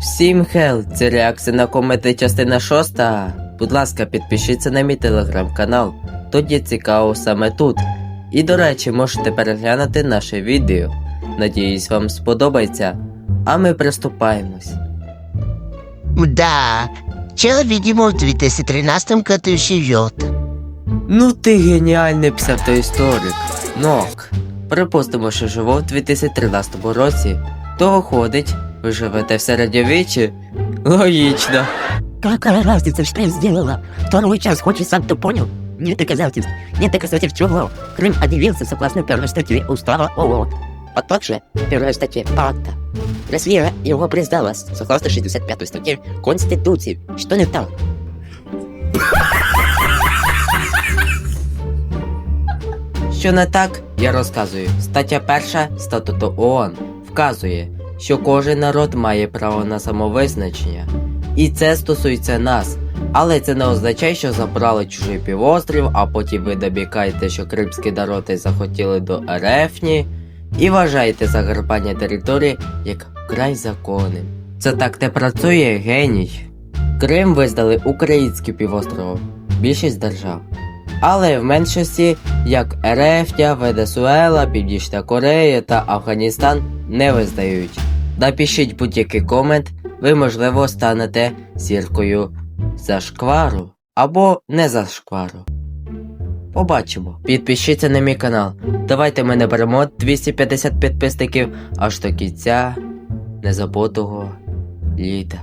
Всім хел, це реакція на комети частина 6. Будь ласка, підпишіться на мій телеграм-канал. Тут є цікаво саме тут. І до речі, можете переглянути наше відео. Надіюсь, вам сподобається. А ми приступаємось. Да, чел, видимо, в 2013 году живет. Ну ти геніальний псевдоісторик. Нок. Припустимо, що живу в 2013 році. То виходить, ви живете в середньовіччі? Логічно. Какая разница, что я сделала? Второй час, хочешь сам ты понял? Нет доказательств. Нет доказательств чего? Крым объявился согласно первой статье Устава ООН. А также первая статья пакта. Россия его признала согласно 65 статье Конституции. Что не так? Що не так, я розказую. Стаття 1 статуту ООН вказує, що кожен народ має право на самовизначення. І це стосується нас. Але це не означає, що забрали чужий півострів, а потім ви добікаєте, що кримські народи захотіли до РФні і вважаєте заграбання території як край законним. Це так не працює, геній. Крим визнали українським півостровом, більшість держав. Але в меншості, як Ерефтя, Венесуела, Північна Корея та Афганістан не визнають. Напишіть будь-який комент, ви можливо станете зіркою зашквару або не зашквару. Побачимо. Підпишіться на мій канал. Давайте ми наберемо 250 підписників аж до кінця незабутого літа.